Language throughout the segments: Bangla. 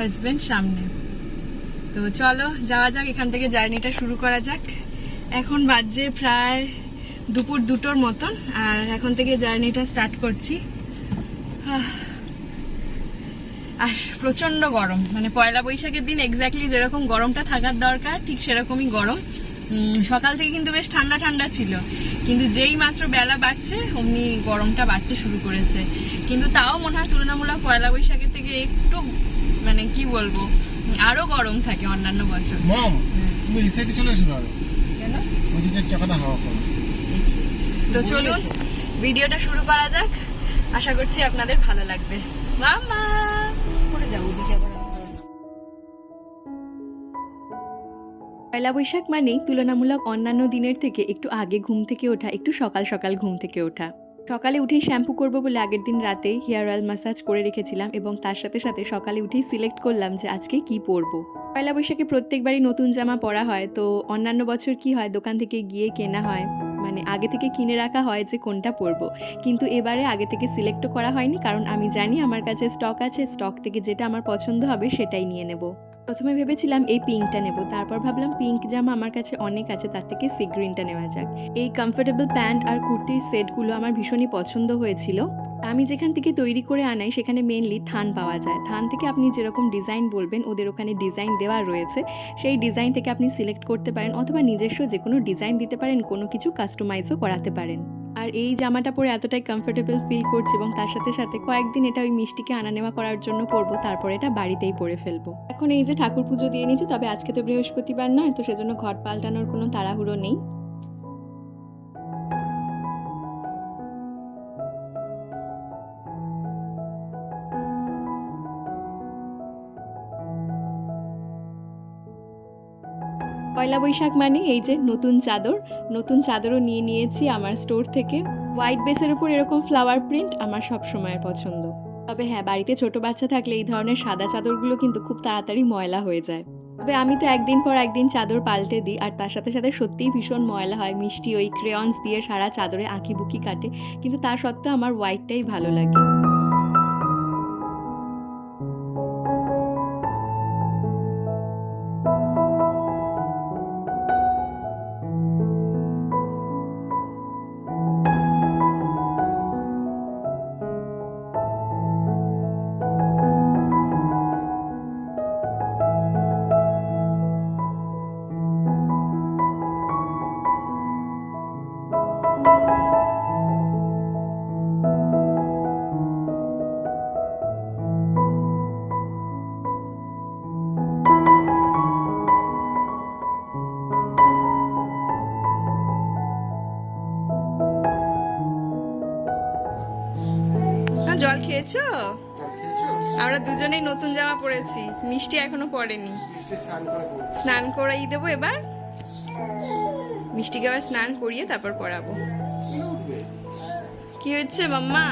হাজবেন্ড সামনে। তো চলো, যাওয়া যাক, এখান থেকে জার্নিটা শুরু করা যাক। এখন বাজে প্রায় দুপুর দুটোর মতন, আর এখন থেকে জার্নিটা স্টার্ট করছি। আর প্রচণ্ড গরম। মানে পয়লা বৈশাখের দিন এক্স্যাক্টলি যেরকম গরমটা থাকার দরকার, ঠিক সেরকমই গরম। সকাল থেকে কিন্তু বেশ ঠান্ডা ঠান্ডা ছিল। কিন্তু যেই মাত্র বেলা বাড়ছে, অমনি গরমটা বাড়তে শুরু করেছে। কিন্তু তাও মনে হয় তুলনামূলক পয়লা বৈশাখের থেকে একটু মানে কি বলব আরও গরম থাকে অন্যান্য বছর। মম তুমি এই সাইডে চলে এসো কেন? ওদিকে চাকাটা হাওয়া করো। তো চলুন ভিডিওটা শুরু করা যাক। আশা করছি আপনাদের ভালো লাগবে। মামা পড়ে যাব ওদিকে আবার। পয়লা বৈশাখ মানেই তুলনামূলক অন্যান্য দিনের থেকে একটু আগে ঘুম থেকে ওঠা একটু সকাল সকাল ঘুম থেকে ওঠা। সকালে উঠেই শ্যাম্পু করব বলে আগের দিন রাতে হেয়ার অয়েল ম্যাসাজ করে রেখেছিলাম এবং তার সাথে সাথে সকালে উঠেই সিলেক্ট করলাম যে আজকে কি পরবো। পয়লা বৈশাখে প্রত্যেকবারই নতুন জামা পরা হয়, তো অন্যান্য বছর কি হয়, দোকান থেকে গিয়ে কেনা হয় মানে আগে থেকে কিনে রাখা হয় যে কোনটা পরবো। কিন্তু এবারে আগে থেকে সিলেক্টও করা হয়নি, কারণ আমি জানি আমার কাছে স্টক আছে স্টক থেকে যেটা আমার পছন্দ হবে সেটাই নিয়ে নেব। প্রথমে ভেবেছিলাম এই পিঙ্কটা নেব, তারপর ভাবলাম পিঙ্ক জামা আমার কাছে অনেক আছে, তার থেকে সি গ্রিনটা নেওয়া যাক। এই কমফোর্টেবল প্যান্ট আর কুর্তির সেটগুলো আমার ভীষণই পছন্দ হয়েছিল। আমি যেখান থেকে তৈরি করে আনাই, সেখানে মেনলি থান পাওয়া যায়। থান থেকে আপনি যেরকম ডিজাইন বলবেন, ওদের ওখানে ডিজাইন দেওয়া রয়েছে। সেই ডিজাইন থেকে আপনি সিলেক্ট করতে পারেন, অথবা নিজস্ব যে কোনো ডিজাইন দিতে পারেন, কোনো কিছু কাস্টমাইজও করাতে পারেন। আর এই জামাটা পরে এতটাই কমফোর্টেবল ফিল করছি এবং তার সাথে সাথে কয়েকদিন এটা ওই মিষ্টিকে আনা নেওয়া করার জন্য পরবো, তারপরে এটা বাড়িতেই পরে ফেলব। এখন এই যে ঠাকুর পুজো দিয়ে নিয়েছি তবে আজকে তো বৃহস্পতিবার নয়, তো সেজন্য ঘর পাল্টানোর কোনো তাড়াহুড়ো নেই। পয়লা বৈশাখ মানে এই যে নতুন চাদর, নতুন চাদরও নিয়ে নিয়েছি আমার স্টোর থেকে। হোয়াইট বেসের উপর এরকম ফ্লাওয়ার প্রিন্ট আমার সব সময়ের পছন্দ। তবে হ্যাঁ বাড়িতে ছোট বাচ্চা থাকলে এই ধরনের সাদা চাদরগুলো কিন্তু খুব তাড়াতাড়ি ময়লা হয়ে যায়। তবে আমি তো একদিন পর একদিন চাদর পাল্টে দিই, আর তার সাথে সাথে সত্যিই ভীষণ ময়লা হয়। মিষ্টি ওই ক্রেয়ন্স দিয়ে সারা চাদরে আঁকি বুকি কাটে, কিন্তু তা সত্ত্বেও আমার হোয়াইটটাই ভালো লাগে। জল খেয়েছো? আমরা দুজনেই নতুন জামা পরেছি। মিষ্টি এখনও পরেনি স্নান করে পড়ব। স্নান করাই দেবো এবার। মিষ্টিকে আবার স্নান করিয়ে তারপর পরাবো কি হচ্ছে মাম্মা?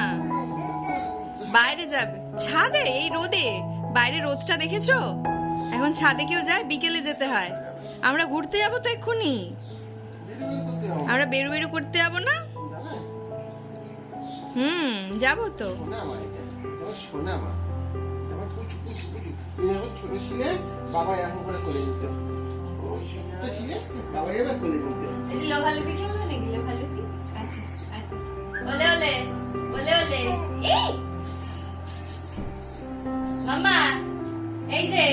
বাইরে যাবে। ছাদে? এই রোদে? বাইরে রোদটা দেখেছ? এখন ছাদে কেউ যায়, বিকেলে যেতে হয়। আমরা ঘুরতে যাব তো এক্ষুনি। আমরা বেরু বেরু করতে যাব না? পুচু। যাব তো। ছোট ছিলে, বাবা এরকম করে বাবা এবার খেলবে নাকি? আচ্ছা আচ্ছা। ওলে ওলে ওলে ওলে। এই! মামা এই যে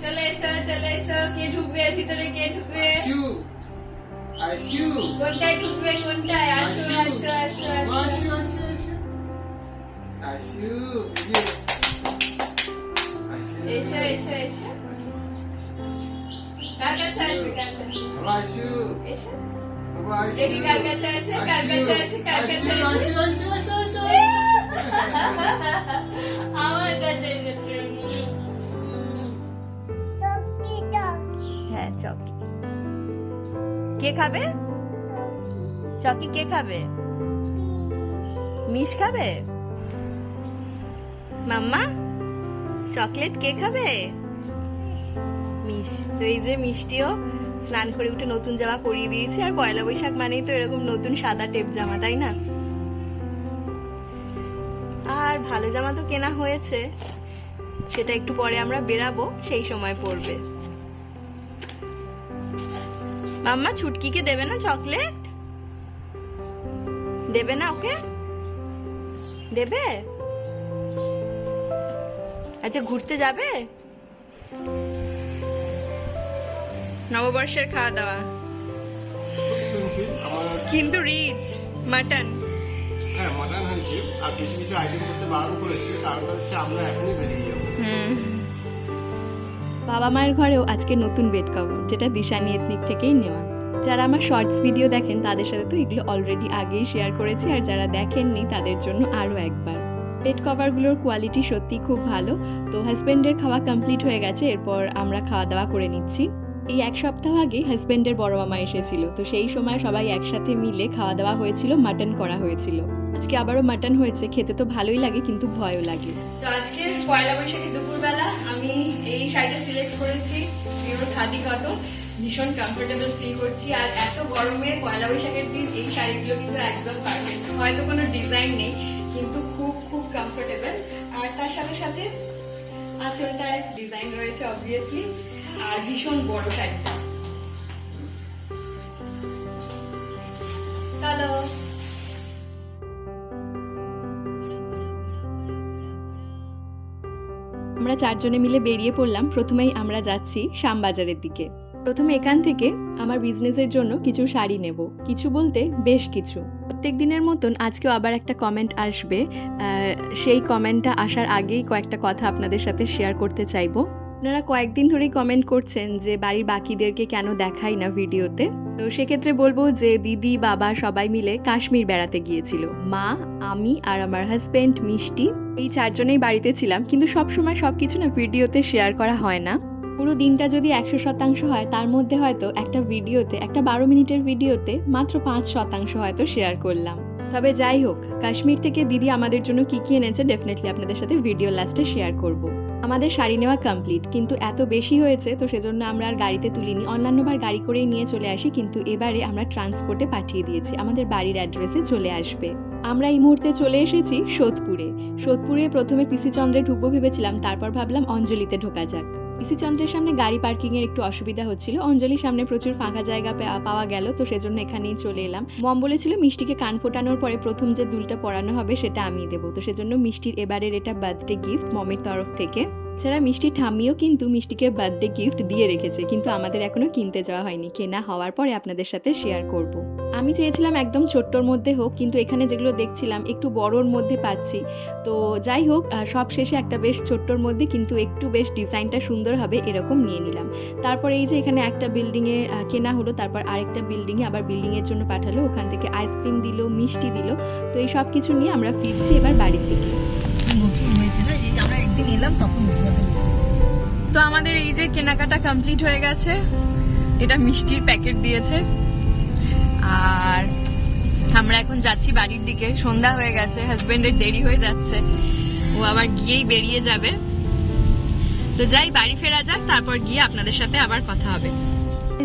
চলে এসো চলে এসো। কে ঢুকবে? এর ভিতরে কে ঢুকবে? কোনটায় ঢুকবে? কোনটায়? আসো আইসু, আসো আসো। আসো। এসো এসো এসো। কার কাছে আসবে কার কাছে বাবা আইসু, এসো। দেখি কার কাছে আসে, কার কাছে আসে, কার কাছে আসে। আমার কাছে এসেছে হ্যাঁ চকি। কে খাবে? চকি কে খাবে? মিশ খাবে? মাম্মা, চকলেট কে খাবে? মিশ তো এই যে মিষ্টিও স্নান করে উঠে নতুন জামা পরিয়ে দিয়েছে, আর পয়লা বৈশাখ মানেই তো এরকম নতুন সাদা টেপ জামা, তাই না? আর ভালো জামা তো কেনা হয়েছে, সেটা একটু পরে আমরা বেরাবো, সেই সময় পরবে মাম্মা, ছুটকিকে দেবে না চকলেট? দেবে না ওকে? দেবে? আচ্ছা ঘুরতে যাবে? নববর্ষের খাওয়া দাওয়া খুব সিম্পল আমার কিন্তু রিচ মাটন। হ্যাঁ মাটন হয়েছে আর কিছু কিছু আইটেম করতে বারণ করেছে কারণটা হচ্ছে আমরা এখনই বেরিয়ে যাব। বাবা মায়ের ঘরেও আজকে নতুন বেড কভার যেটা দিশানি এথনিক থেকেই নেওয়া। যারা আমার শর্টস ভিডিও দেখেন তাদের সাথে তো এগুলো অলরেডি আগেই শেয়ার করেছি আর যারা দেখেননি তাদের জন্য আরও একবার। বেড কভারগুলোর কোয়ালিটি সত্যি খুব ভালো। তো হাজব্যান্ডের খাওয়া কমপ্লিট হয়ে গেছে, এরপর আমরা খাওয়া দাওয়া করে নিচ্ছি। এই এক সপ্তাহ আগে হাজব্যান্ডের বড় মামা এসেছিল, তো সেই সময় সবাই একসাথে মিলে খাওয়া দাওয়া হয়েছিল মাটন করা হয়েছিল। আজকে আবারও মাটন হয়েছে, খেতে তো ভালোই লাগে, কিন্তু ভয়ও লাগে। তো আজকে পয়লা বৈশাখী দুপুরবেলা আমি এই শাড়িটা সিলেক্ট করেছি পিওর খাদি কটন ভীষণ কমফোর্টেবল ফিল করছি। আর এত গরমে পয়লা বৈশাখের দিন এই শাড়িগুলো কিন্তু একদম পারফেক্ট হয়তো কোনো ডিজাইন নেই কিন্তু খুব খুব কমফোর্টেবল আর তার সাথে সাথে আঁচলটায় ডিজাইন রয়েছে অবভিয়াসলি আর ভীষণ বড় শাড়িটা আমরা চারজনে মিলে বেরিয়ে পড়লাম। প্রথমেই আমরা যাচ্ছি শ্যামবাজারের দিকে। প্রথমে এখান থেকে আমার বিজনেসের জন্য কিছু শাড়ি নেব। কিছু বলতে বেশ কিছু। প্রত্যেক দিনের মতন আজকেও আবার একটা কমেন্ট আসবে। সেই কমেন্টটা আসার আগেই কয়েকটা কথা আপনাদের সাথে শেয়ার করতে চাইব। আপনারা কয়েকদিন ধরেই কমেন্ট করছেন যে, বাড়ির বাকিদেরকে কেন দেখাই না ভিডিওতে? তো সেক্ষেত্রে বলব যে, দিদি, বাবা সবাই মিলে কাশ্মীর বেড়াতে গিয়েছিল। মা, আমি আর আমার হাজবেন্ড মিষ্টি। এই চারজনেই বাড়িতে ছিলাম। কিন্তু সবসময় সব কিছু না ভিডিওতে শেয়ার করা হয় না। পুরো দিনটা যদি একশো শতাংশ হয়, তার মধ্যে হয়তো একটা ভিডিওতে, একটা বারো মিনিটের ভিডিওতে মাত্র পাঁচ শতাংশ হয়তো শেয়ার করলাম। তবে যাই হোক, কাশ্মীর থেকে দিদি আমাদের জন্য কী কী এনেছে ডেফিনেটলি আপনাদের সাথে ভিডিও লাস্টে শেয়ার করব। আমাদের শাড়ি নেওয়া কমপ্লিট কিন্তু এত বেশি হয়েছে, তো সেজন্য আমরা আর গাড়িতে তুলিনি। অন্যান্যবার গাড়ি করেই নিয়ে চলে আসি, কিন্তু এবারে আমরা ট্রান্সপোর্টে পাঠিয়ে দিয়েছি। আমাদের বাড়ির অ্যাড্রেসে চলে আসবে। আমরা এই মুহূর্তে চলে এসেছি সোদপুরে। সোদপুরে প্রথমে পিসি চন্দ্রে ঢুকবো ভেবেছিলাম, তারপর ভাবলাম অঞ্জলিতে ঢোকা যাক। পিসি চন্দ্রের সামনে গাড়ি পার্কিংয়ের একটু অসুবিধা হচ্ছিল। অঞ্জলির সামনে প্রচুর ফাঁকা জায়গা পাওয়া গেল, তো সেজন্য এখানেই চলে এলাম। মম বলেছিল মিষ্টিকে কান ফোটানোর পরে প্রথম যে দুলটা পরানো হবে সেটা আমি দেবো, তো সেজন্য মিষ্টির এবারের এটা বার্থডে গিফট মমের তরফ থেকে। এছাড়া মিষ্টি ঠাম্মিও কিন্তু মিষ্টিকে বার্থডে গিফট দিয়ে রেখেছে, কিন্তু আমাদের এখনও কিনতে যাওয়া হয়নি। কেনা হওয়ার পরে আপনাদের সাথে শেয়ার করব। আমি চেয়েছিলাম একদম ছোট্টর মধ্যে হোক, কিন্তু এখানে যেগুলো দেখছিলাম, একটু বড়োর মধ্যে পাচ্ছি। তো যাই হোক সব শেষে একটা বেশ ছোট্টর মধ্যে, কিন্তু একটু বেশ ডিজাইনটা সুন্দর হবে এরকম নিয়ে নিলাম। তারপর এই যে এখানে একটা বিল্ডিংয়ে কেনা হলো, তারপর আরেকটা বিল্ডিংয়ে আবার বিল্ডিংয়ের জন্য পাঠালো। ওখান থেকে আইসক্রিম দিল, মিষ্টি দিল। তো এই সব কিছু নিয়ে আমরা ফিরছি এবার বাড়ির দিকে। আমরা তো আমাদের এই যে কেনাকাটা কমপ্লিট হয়ে গেছে। এটা মিষ্টির প্যাকেট দিয়েছে। আর আমরা এখন যাচ্ছি বাড়ির দিকে। সন্ধ্যা হয়ে গেছে হাজবেন্ডের দেরি হয়ে যাচ্ছে। ও আবার গিয়েই বেরিয়ে যাবে। তো যাই, বাড়ি ফেরা যাক, তারপর গিয়ে আপনাদের সাথে আবার কথা হবে।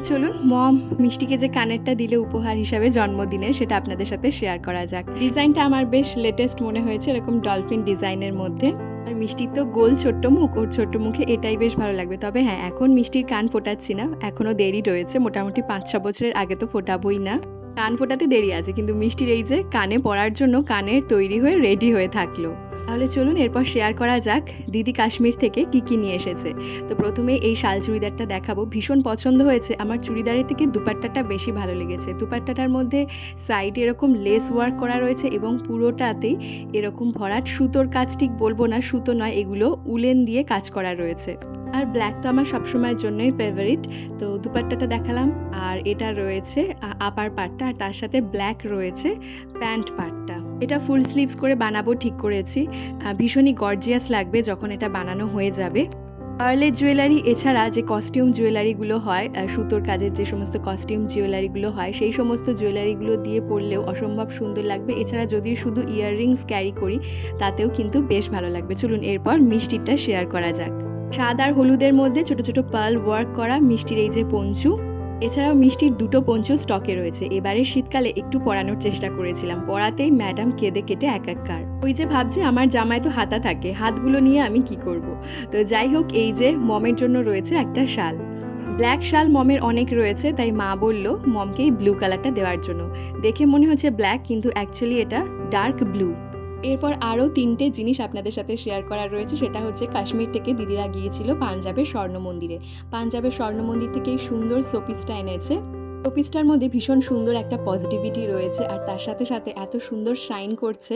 চলুন, মম মিষ্টিকে যে কানেরটা দিলে উপহার হিসাবে জন্মদিনের সেটা আপনাদের সাথে শেয়ার করা যাক। ডিজাইনটা আমার বেশ লেটেস্ট মনে হয়েছে, এরকম ডলফিন ডিজাইনের মধ্যে। আর মিষ্টির তো গোল ছোট্ট মুখ, ওর ছোট্ট মুখে এটাই বেশ ভালো লাগবে। তবে হ্যাঁ এখন মিষ্টির কান ফোটাচ্ছি না এখনও দেরি রয়েছে, মোটামুটি পাঁচ ছ বছরের আগে তো ফোটাবই না। কান ফোটাতে দেরি আছে, কিন্তু মিষ্টির এই যে কানে পড়ার জন্য কানের তৈরি হয়ে রেডি হয়ে থাকল। তাহলে চলুন এরপর শেয়ার করা যাক দিদি কাশ্মীর থেকে কি কি নিয়ে এসেছে। তো প্রথমে এই শাল চুড়িদারটা দেখাবো। ভীষণ পছন্দ হয়েছে। আমার চুড়িদারের থেকে দুপাট্টাটা বেশি ভালো লেগেছে। দুপাট্টাটার মধ্যে সাইডে এরকম লেস ওয়ার্ক করা রয়েছে এবং পুরোটাতেই এরকম ভরাট সুতোর কাজ ঠিক বলব না, সুতো নয়, এগুলো উলেন দিয়ে কাজ করা রয়েছে। আর ব্ল্যাক তো আমার সবসময়ের জন্যই ফেভারিট তো দুপাট্টাটা দেখালাম। আর এটা রয়েছে আপার পার্টটা আর তার সাথে ব্ল্যাক রয়েছে প্যান্ট পার্টটা এটা ফুল স্লিভস করে বানাবো, ঠিক করেছি। ভীষণই গর্জিয়াস লাগবে যখন এটা বানানো হয়ে যাবে। পার্লের জুয়েলারি, এছাড়া যে কস্টিউম জুয়েলারিগুলো হয় সুতোর কাজের যে সমস্ত কস্টিউম জুয়েলারিগুলো হয়, সেই সমস্ত জুয়েলারিগুলো দিয়ে পরলেও অসম্ভব সুন্দর লাগবে। এছাড়া যদি শুধু ইয়াররিংস ক্যারি করি, তাতেও কিন্তু বেশ ভালো লাগবে। চলুন এরপর মিষ্টিটা শেয়ার করা যাক। সাদা আর হলুদের মধ্যে ছোট ছোট পার্ল ওয়ার্ক করা মিষ্টির এই যে পঞ্চু এছাড়াও মিষ্টির দুটো পঞ্চ স্টকে রয়েছে। এবারে শীতকালে একটু পরানোর চেষ্টা করেছিলাম। পরাতেই ম্যাডাম কেঁদে কেটে এক একাকার। ওই যে ভাবছে আমার জামায় তো হাতা থাকে, হাতগুলো নিয়ে আমি কি করব? তো যাই হোক, এই যে মমের জন্য রয়েছে একটা শাল। ব্ল্যাক শাল মমের অনেক রয়েছে, তাই মা বলল মমকে এই ব্লু কালারটা দেওয়ার জন্য। দেখে মনে হচ্ছে ব্ল্যাক কিন্তু অ্যাকচুয়ালি এটা ডার্ক ব্লু এরপর আরও তিনটে জিনিস আপনাদের সাথে শেয়ার করার রয়েছে। সেটা হচ্ছে কাশ্মীর থেকে দিদিরা গিয়েছিল পাঞ্জাবের স্বর্ণ মন্দিরে। পাঞ্জাবের স্বর্ণ মন্দির থেকে এই সুন্দর শোপিসটা এনেছে। শোপিসটার মধ্যে ভীষণ সুন্দর একটা পজিটিভিটি রয়েছে আর তার সাথে সাথে এত সুন্দর শাইন করছে।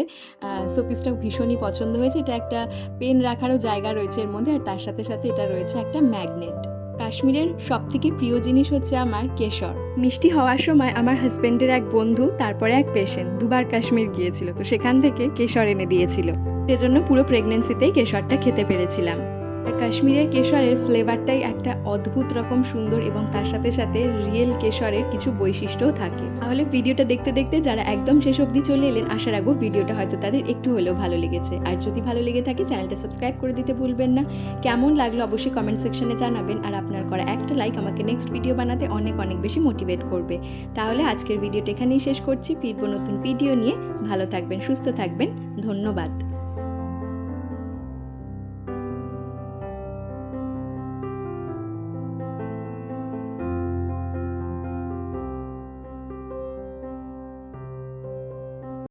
শোপিসটা ভীষণই পছন্দ হয়েছে। এটা একটা পেন রাখারও জায়গা রয়েছে এর মধ্যে আর তার সাথে সাথে এটা রয়েছে একটা ম্যাগনেট কাশ্মীরের সব থেকে প্রিয় জিনিস হচ্ছে আমার কেশর। মিষ্টি হওয়ার সময় আমার হাজবেন্ডের এক বন্ধু, তারপরে এক পেশেন্ট দুবার কাশ্মীর গিয়েছিল। তো সেখান থেকে কেশর এনে দিয়েছিল। সেজন্য পুরো প্রেগনেন্সিতেই কেশরটা খেতে পেরেছিলাম। কাশ্মীরের কেশরের ফ্লেভারটাই একটা অদ্ভুত রকম সুন্দর এবং তার সাথে সাথে রিয়েল কেশরের কিছু বৈশিষ্ট্যও থাকে। তাহলে ভিডিওটা দেখতে দেখতে যারা একদম শেষ অবধি চলে এলেন, আশা রাখব ভিডিওটা হয়তো তাদের একটু হলেও ভালো লেগেছে। আর যদি ভালো লেগে থাকে, চ্যানেলটা সাবস্ক্রাইব করে দিতে ভুলবেন না। কেমন লাগল অবশ্যই কমেন্ট সেকশনে জানাবেন। আর আপনার করা একটা লাইক আমাকে নেক্সট ভিডিও বানাতে অনেক অনেক বেশি মোটিভেট করবে। তাহলে আজকের ভিডিওটা এখানেই শেষ করছি। ফিরবো নতুন ভিডিও নিয়ে। ভালো থাকবেন, সুস্থ থাকবেন। ধন্যবাদ।